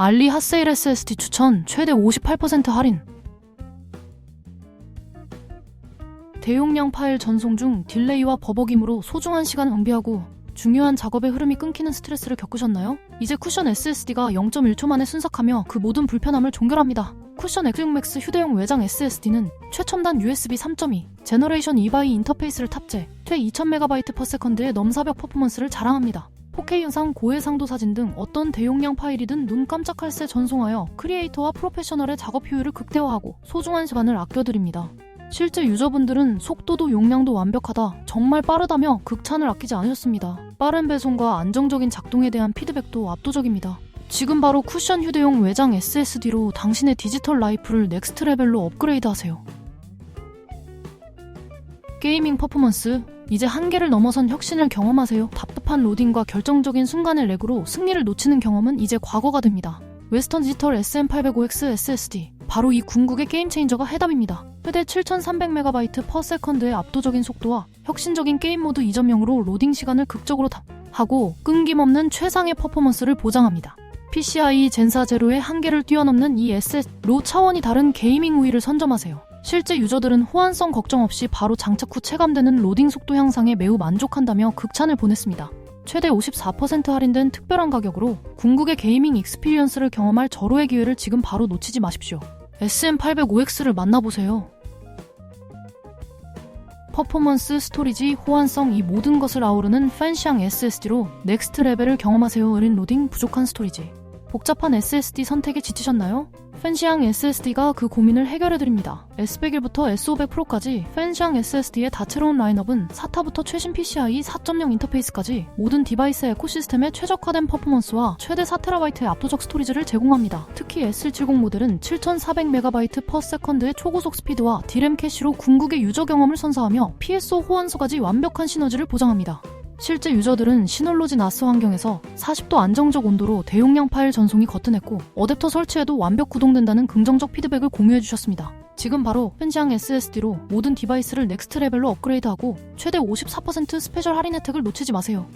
알리 핫세일 SSD 추천 최대 58% 할인. 대용량 파일 전송 중 딜레이와 버벅임으로 소중한 시간 낭비하고 중요한 작업의 흐름이 끊기는 스트레스를 겪으셨나요? 이제 쿠션 SSD가 0.1초 만에 순삭하며 그 모든 불편함을 종결합니다. 쿠션 X6맥스 휴대용 외장 SSD는 최첨단 USB 3.2 제너레이션 2바이 인터페이스를 탑재, 최 2000MB/s의 넘사벽 퍼포먼스를 자랑합니다. 4K 영상, 고해상도 사진 등 어떤 대용량 파일이든 눈 깜짝할 새 전송하여 크리에이터와 프로페셔널의 작업 효율을 극대화하고 소중한 시간을 아껴드립니다. 실제 유저분들은 속도도 용량도 완벽하다, 정말 빠르다며 극찬을 아끼지 않으셨습니다. 빠른 배송과 안정적인 작동에 대한 피드백도 압도적입니다. 지금 바로 쿠션 휴대용 외장 SSD로 당신의 디지털 라이프를 넥스트 레벨로 업그레이드 하세요. 게이밍 퍼포먼스 이제 한계를 넘어선 혁신을 경험하세요. 답답한 로딩과 결정적인 순간의 렉으로 승리를 놓치는 경험은 이제 과거가 됩니다. 웨스턴 디지털 SM805X SSD 바로 이 궁극의 게임 체인저가 해답입니다. 최대 7300MB/s의 압도적인 속도와 혁신적인 게임 모드 2.0으로 로딩 시간을 극적으로 다- 하고 끊김없는 최상의 퍼포먼스를 보장합니다. PCI 젠사 제로의 한계를 뛰어넘는 이 SS로 차원이 다른 게이밍 우위를 선점하세요. 실제 유저들은 호환성 걱정 없이 바로 장착 후 체감되는 로딩 속도 향상에 매우 만족한다며 극찬을 보냈습니다. 최대 54% 할인된 특별한 가격으로 궁극의 게이밍 익스피리언스를 경험할 절호의 기회를 지금 바로 놓치지 마십시오. SM805X를 만나보세요. 퍼포먼스, 스토리지, 호환성 이 모든 것을 아우르는 팬시앙 SSD로 넥스트 레벨을 경험하세요. 어린 로딩, 부족한 스토리지. 복잡한 SSD 선택에 지치셨나요? 팬시앙 SSD가 그 고민을 해결해드립니다. S100일부터 S500 프로까지 팬시앙 SSD의 다채로운 라인업은 SATA부터 최신 PCI 4.0 인터페이스까지 모든 디바이스 에코시스템에 최적화된 퍼포먼스와 최대 4TB의 압도적 스토리지를 제공합니다. 특히 S770 모델은 7400MB/s의 초고속 스피드와 D램 캐시로 궁극의 유저 경험을 선사하며 PSO 호환소까지 완벽한 시너지를 보장합니다. 실제 유저들은 시놀로지 나스 환경에서 40도 안정적 온도로 대용량 파일 전송이 거뜬했고 어댑터 설치에도 완벽 구동된다는 긍정적 피드백을 공유해 주셨습니다. 지금 바로 펜시앙 SSD로 모든 디바이스를 넥스트 레벨로 업그레이드하고 최대 54% 스페셜 할인 혜택을 놓치지 마세요.